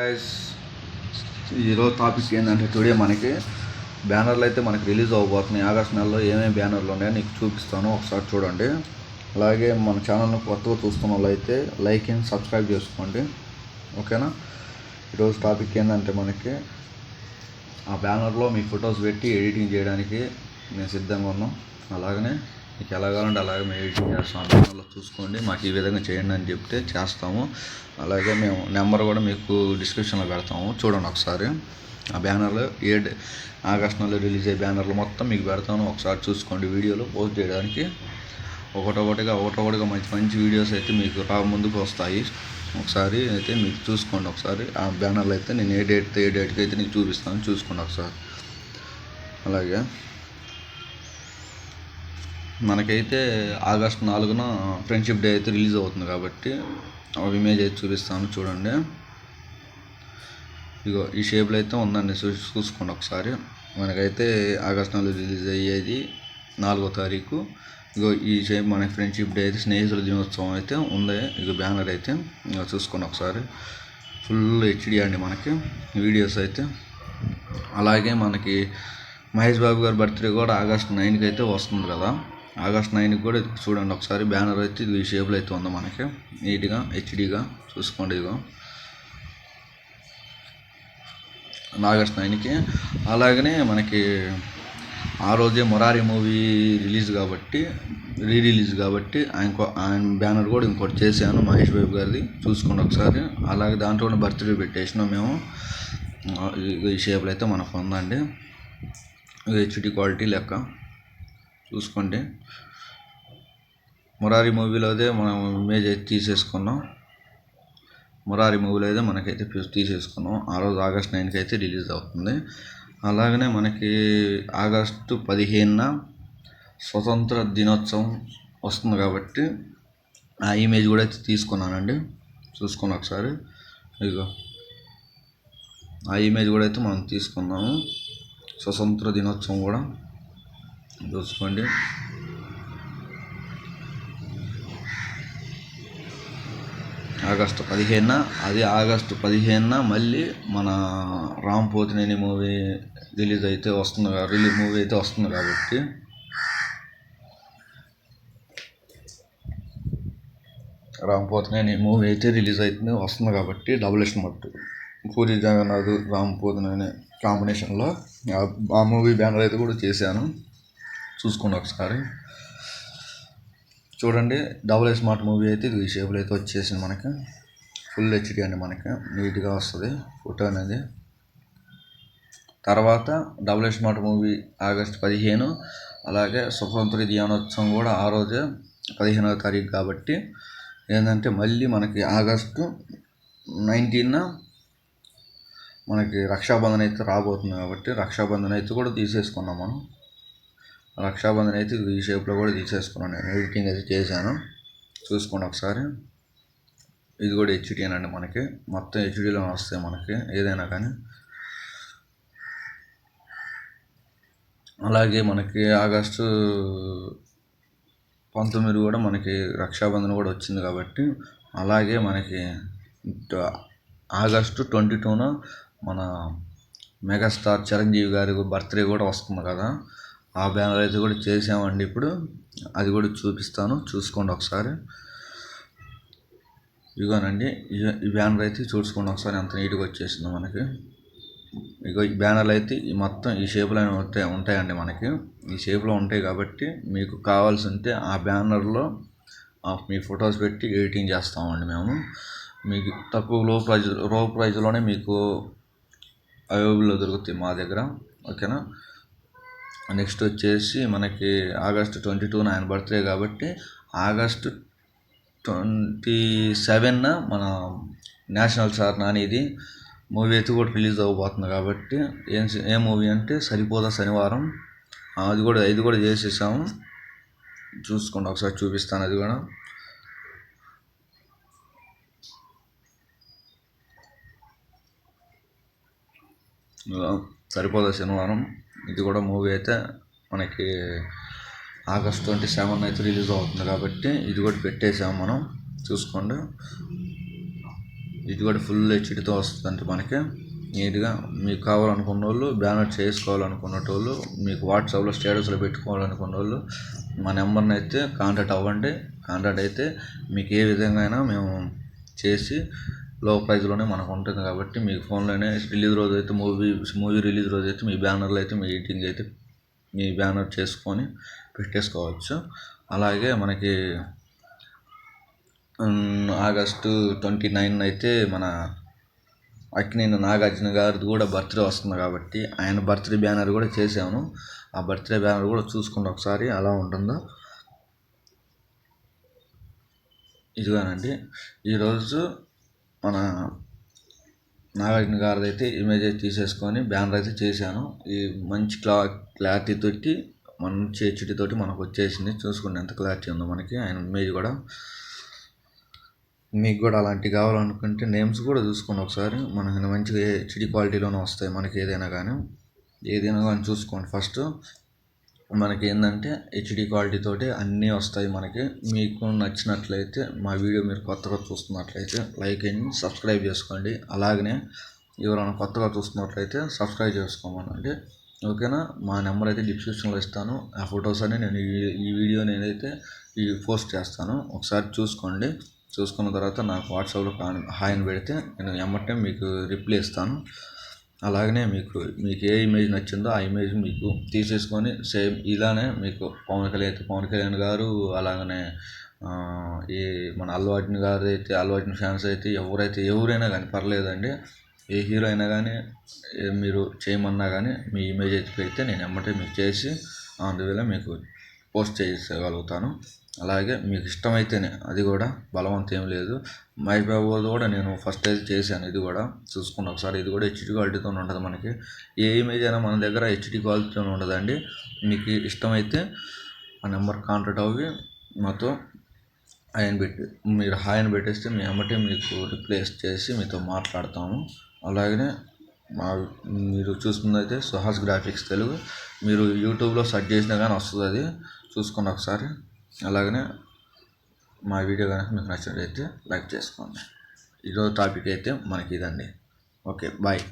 Guys ఈరోజు topic ఏంటంటే today మనకి బ్యానర్లు అయితే మనకి రిలీజ్ అవ్వబోతున్నాయి ఆగస్ట్ నెలలో ఏమేమి బ్యానర్లు ఉన్నాయో నీకు చూపిస్తాను. ఒకసారి చూడండి. అలాగే మన ఛానల్ని కొత్తగా చూస్తున్న వాళ్ళు అయితే లైక్ అండ్ సబ్స్క్రైబ్ చేసుకోండి. ఓకేనా? ఈరోజు టాపిక్ ఏంటంటే మనకి ఆ బ్యానర్లో మీ ఫొటోస్ పెట్టి ఎడిటింగ్ చేయడానికి నేను సిద్ధంగా ఉన్నాం. అలాగనే మీకు ఎలా కావాలంటే అలాగే మేము ఎడిటింగ్ చేస్తాం. అలా చూసుకోండి. మాకు ఈ విధంగా చేయండి అని చెప్తే చేస్తాము. అలాగే మేము నెంబర్ కూడా మీకు డిస్క్రిప్షన్లో పెడతాము. చూడండి ఒకసారి. ఆ బ్యానర్లు ఏ డే- ఆగస్ట్ నెలలో రిలీజ్ అయ్యే బ్యానర్లు మొత్తం మీకు పెడతాను. ఒకసారి చూసుకోండి వీడియోలో. పోస్ట్ చేయడానికి ఒకటొకటిగా ఒకటొకటిగా మంచి మంచి వీడియోస్ అయితే మీకు రా ముందుకు వస్తాయి. ఒకసారి అయితే మీకు చూసుకోండి ఒకసారి. ఆ బ్యానర్లు అయితే నేను ఏ డేట్ ఏ డేట్కి అయితే నీకు చూపిస్తాను చూసుకోండి ఒకసారి. అలాగే మనకైతే ఆగస్ట్ నాలుగున ఫ్రెండ్షిప్ డే అయితే రిలీజ్ అవుతుంది కాబట్టి ఇమేజ్ అయితే చూపిస్తాను చూడండి. ఇగో ఈ షేప్లో అయితే ఉందండి. చూసుకోండి ఒకసారి. మనకైతే ఆగస్ట్ నాలుగు రిలీజ్ అయ్యేది నాలుగో తారీఖు. ఇగో ఈ షేప్ మన ఫ్రెండ్షిప్ డే అయితే స్నేహితుల దినోత్సవం అయితే ఉంది. ఇక బ్యానర్ అయితే ఇగో చూసుకోండి ఒకసారి. ఫుల్ హెచ్డి అండి మనకి వీడియోస్ అయితే. అలాగే మనకి మహేష్ బాబు గారి బర్త్డే కూడా ఆగస్ట్ నైన్కి అయితే వస్తుంది కదా. ఆగస్ట్ నైన్కి కూడా చూడండి ఒకసారి బ్యానర్ అయితే ఇది ఈ షేప్లో అయితే ఉంది మనకి. నీట్గా హెచ్డిగా చూసుకోండి ఇదిగో. ఆగస్ట్ నైన్కి. అలాగనే మనకి ఆ రోజే మొరారి మూవీ రిలీజ్ కాబట్టి రీ రిలీజ్ కాబట్టి ఆయన ఆయన బ్యానర్ కూడా ఇంకోటి చేశాను మహేష్ బాబు గారిది. చూసుకోండి ఒకసారి. అలాగే దాంట్లో కూడా బర్త్డే పెట్టేసినాం మేము. ఈ షేప్లో అయితే మనకు ఉందండి. హెచ్డి క్వాలిటీ లెక్క. చూసుకోండి. మురారి మూవీలో అదే మనం ఇమేజ్ అయితే తీసేసుకున్నాం. మురారి మూవీలో అయితే మనకైతే తీసేసుకున్నాం. ఆ రోజు ఆగస్ట్ నైన్కి అయితే రిలీజ్ అవుతుంది. అలాగనే మనకి ఆగస్టు పదిహేనున స్వతంత్ర దినోత్సవం వస్తుంది కాబట్టి ఆ ఇమేజ్ కూడా అయితే తీసుకున్నానండి. చూసుకుని ఒకసారి. ఇదిగో. ఆ ఇమేజ్ కూడా అయితే మనం తీసుకున్నాము. స్వతంత్ర దినోత్సవం కూడా. చూసుకోండి ఆగస్టు పదిహేనున అది ఆగస్టు పదిహేనున మళ్ళీ మన రామ్ పోతినేని మూవీ రిలీజ్ అయితే వస్తుంది రిలీజ్ మూవీ అయితే వస్తుంది కాబట్టి. రామ్ పోతినేని మూవీ అయితే రిలీజ్ అవుతుంది వస్తుంది కాబట్టి డబుల్ ఎస్ మట్టు. పూరి జగన్నాథ్ రామ్ పోతినేని కాంబినేషన్లో ఆ మూవీ బ్యానర్ అయితే కూడా చేశాను. చూసుకోండి ఒకసారి. చూడండి డబుల్ ఎస్ స్మార్ట్ మూవీ అయితే ఇది ఈ షేప్లో అయితే వచ్చేసింది మనకి. ఫుల్ హెచ్డి అండి మనకి. నీట్గా వస్తుంది ఫోటో అనేది. తర్వాత double S smart movie August పదిహేను. అలాగే స్వతంత్ర దినోత్సవం కూడా ఆ రోజే పదిహేనవ తారీఖు కాబట్టి ఏంటంటే మళ్ళీ మనకి ఆగస్టు నైన్టీన్న మనకి రక్షాబంధన్ అయితే రాబోతుంది కాబట్టి రక్షాబంధన్ అయితే కూడా తీసేసుకున్నాం మనం. రక్షాబంధన్ అయితే ఈ షేప్లో కూడా తీసేసుకున్నాను. నేను ఎడిటింగ్ అయితే చేశాను. చూసుకోండి ఒకసారి. ఇది కూడా హెచ్డి అండి మనకి. మొత్తం హెచ్డీలో వస్తాయి మనకి ఏదైనా కానీ. అలాగే మనకి ఆగస్టు పంతొమ్మిది కూడా మనకి రక్షాబంధన్ కూడా వచ్చింది కాబట్టి అలాగే మనకి ఆగస్టు ట్వంటీ టూన మన మెగాస్టార్ చిరంజీవి గారి బర్త్డే కూడా వస్తుంది కదా. ఆ బ్యానర్ అయితే కూడా చేసామండి ఇప్పుడు. అది కూడా చూపిస్తాను. చూసుకోండి ఒకసారి. ఇదిగోనండి ఈ- ఈ బ్యానర్ అయితే చూసుకోండి ఒకసారి. ఎంత నీట్గా వచ్చేసింది మనకి. ఇగో ఈ బ్యానర్లు అయితే ఈ మొత్తం ఈ షేప్లో ఉంటాయి ఉంటాయండి మనకి. ఈ షేప్లో ఉంటాయి కాబట్టి మీకు కావాల్సి ఉంటే ఆ బ్యానర్లో మీ ఫొటోస్ పెట్టి ఎడిటింగ్ చేస్తామండి మేము. మీకు తక్కువ లో ప్రైజ్లో ప్రైజ్లోనే మీకు అవైలబుల్లో దొరుకుతాయి మా దగ్గర. ఓకేనా? నెక్స్ట్ వచ్చేసి మనకి ఆగస్ట్ ట్వంటీ టూన ఆయన బర్త్డే కాబట్టి ఆగస్ట్ ట్వంటీ సెవెన్న మన నేషనల్ సార్ నానిది మూవీ అయితే కూడా రిలీజ్ అవ్వబోతుంది కాబట్టి ఏం ఏ మూవీ అంటే సరిపోదా శనివారం. అది కూడా ఇది కూడా చేసేసాము. చూసుకోండి ఒకసారి చూపిస్తాను అది కూడా. సరిపోదా శనివారం. ఇది కూడా మూవీ అయితే మనకి ఆగస్ట్ ట్వంటీ సెవెన్ అయితే రిలీజ్ అవుతుంది కాబట్టి ఇది కూడా పెట్టేసాము మనం. చూసుకోండి. ఇది కూడా ఫుల్ హెచ్డితో వస్తుందంటే మనకి. నీట్గా మీకు కావాలనుకున్న వాళ్ళు బ్యానర్ చేసుకోవాలనుకున్న వాళ్ళు మీకు వాట్సాప్లో స్టేటస్లో పెట్టుకోవాలనుకున్న వాళ్ళు మా నెంబర్ని అయితే కాంటాక్ట్ అవ్వండి. కాంటాక్ట్ అయితే మీకు ఏ విధంగా అయినా మేము చేసి లో ప్రైస్లోనే మనకు ఉంటుంది కాబట్టి మీకు ఫోన్లోనే రిలీజ్ రోజు అయితే మూవీ మూవీ రిలీజ్ రోజు అయితే మీ బ్యానర్లో అయితే మీ ఎడిటింగ్ అయితే మీ బ్యానర్ చేసుకొని పెట్టేసుకోవచ్చు. అలాగే మనకి ఆగస్టు ట్వంటీ నైన్ అయితే మన అక్కినేని నాగార్జున గారిది కూడా బర్త్డే వస్తుంది కాబట్టి ఆయన బర్త్డే బ్యానర్ కూడా చేసాను ఆ బర్త్డే బ్యానర్ కూడా చూసుకోండి ఒకసారి అలా ఉంటుందో. ఇదిగానండి ఈరోజు మన నాగార్జున గారిది అయితే ఇమేజ్ అయితే తీసేసుకొని బ్యానర్ అయితే చేశాను. ఈ మంచి క్లా క్లారిటీ తోటి మంచి హెచ్డి తోటి మనకు వచ్చేసింది. చూసుకోండి ఎంత క్లారిటీ ఉందో మనకి ఆయన ఇమేజ్ కూడా. మీకు కూడా అలాంటివి కావాలనుకుంటే నేమ్స్ కూడా చూసుకోండి ఒకసారి. మనకి మంచిగా హెచ్డి క్వాలిటీలోనే వస్తాయి మనకి ఏదైనా కానీ. ఏదైనా కానీ చూసుకోండి. ఫస్ట్ మనకి ఏంటంటే హెచ్డి క్వాలిటీ తోటి అన్నీ వస్తాయి మనకి. మీకు నచ్చినట్లయితే మా వీడియో మీరు కొత్తగా చూస్తున్నట్లయితే లైక్ అయ్యి సబ్స్క్రైబ్ చేసుకోండి. అలాగనే ఎవరైనా కొత్తగా చూస్తున్నట్లయితే సబ్స్క్రైబ్ చేసుకోమనండి. ఓకేనా? మా నెంబర్ అయితే డిస్క్రిప్షన్లో ఇస్తాను. ఆ ఫొటోస్ అన్ని నేను ఈ- వీడియో నేనైతే ఈ పోస్ట్ చేస్తాను. ఒకసారి చూసుకోండి. చూసుకున్న తర్వాత నాకు వాట్సాప్లో కాన్- హాయ్ అని పెడితే నేను ఎమ్మటే మీకు రిప్లై ఇస్తాను. అలాగనే మీకు మీకు ఏ ఇమేజ్ నచ్చిందో ఆ ఇమేజ్ మీకు తీసేసుకొని సేమ్ ఇలానే మీకు పవన్ కళ్యాణ్ అయితే పవన్ కళ్యాణ్ గారు అలాగనే ఈ మన అల్లు అర్జున్ గారు అయితే అల్లు అర్జున్ ఫ్యాన్స్ అయితే ఎవరైతే ఎవరైనా కానీ పర్లేదండి. ఏ హీరో అయినా కానీ మీరు చేయమన్నా కానీ మీ ఇమేజ్ అయితే పెడితే నేను ఎమ్మటే మీకు చేసి అందువల్ల మీకు పోస్ట్ చేయగలుగుతాను అలాగే మీకు ఇష్టమైతేనే అది కూడా బలవంతం ఏం లేదు. మహేష్ బాబు కూడా నేను ఫస్ట్ అయితే చేశాను ఇది కూడా. చూసుకున్నా ఒకసారి ఇది కూడా హెచ్డి క్వాలిటీతో ఉంటుంది మనకి. ఏ ఇమేజ్ అయినా మన దగ్గర హెచ్డి క్వాలిటీతో ఉండదండి. మీకు ఇష్టమైతే ఆ నెంబర్ కాంటాక్ట్ అవ్వి మాతో ఆయన పెట్టి మీరు హాయ్ అని పెట్టేస్తే మీ అమ్మటే మీకు రిప్లేస్ చేసి మీతో మాట్లాడతాము. అలాగనే మా మీరు చూసుకున్నదైతే సుహాస్ గ్రాఫిక్స్ తెలుగు. మీరు యూట్యూబ్లో సెర్చ్ చేసినా కానీ వస్తుంది అది చూసుకోండి ఒకసారి అలాగనే మా వీడియో కనుక మీకు నచ్చినట్లయితే లైక్ చేసుకోండి. ఈరోజు టాపిక్ అయితే మనకి ఇదండి. Okay bye.